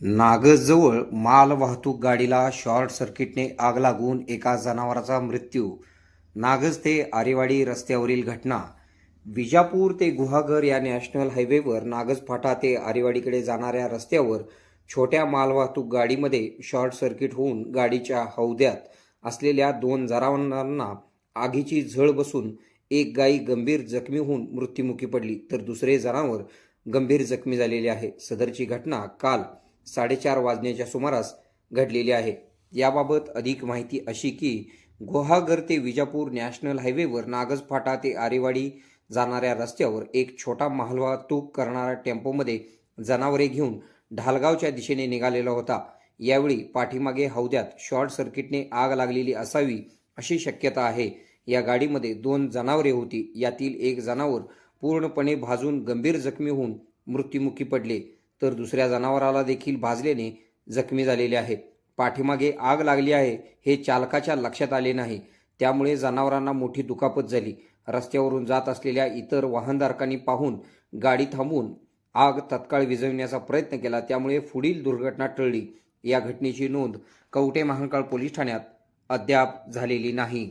नागजवळ मालवाहतूक गाडीला शॉर्ट सर्किटने आग लागून एका जनावराचा मृत्यू. नागज ते आरेवाडी रस्त्यावरील घटना. विजापूर ते गुहागर या नॅशनल हायवेवर नागज फाटा ते आरेवाडीकडे जाणाऱ्या रस्त्यावर छोट्या मालवाहतूक गाडीमध्ये शॉर्ट सर्किट होऊन गाडीच्या हौद्यात असलेल्या दोन जनावरांना आगीची झळ बसून एक गाई गंभीर जखमी होऊन मृत्युमुखी पडली तर दुसरे जनावर गंभीर जखमी झालेले आहे. सदरची घटना काल साडेचार वाजण्याच्या सुमारास घडलेली आहे. याबाबत अधिक माहिती अशी की गुहागर ते विजापूर नॅशनल हायवेवर नागज फाटा ते आरेवाडी जाणाऱ्या रस्त्यावर एक छोटा मालवाहतूक करणारा टेम्पोमध्ये जनावरे घेऊन ढालगावच्या दिशेने निघालेला होता. यावेळी पाठीमागे हौद्यात शॉर्ट सर्किटने आग लागलेली असावी अशी शक्यता आहे. या गाडीमध्ये दोन जनावरे होती. यातील एक जनावर पूर्णपणे भाजून गंभीर जखमी होऊन मृत्युमुखी पडले. तर दुसऱ्या जनावराला देखील भाजल्याने जखमी झालेले आहे पाठीमागे आग लागली आहे हे चालकाच्या लक्षात आले नाही. त्यामुळे जनावरांना मोठी दुखापत झाली. रस्त्यावरून जात असलेल्या इतर वाहनधारकांनी पाहून गाडी थांबवून आग तत्काळ विझवण्याचा प्रयत्न केला. त्यामुळे पुढील दुर्घटना टळली. या घटनेची नोंद कवटे महांकाळ पोलीस ठाण्यात अद्याप झालेली नाही.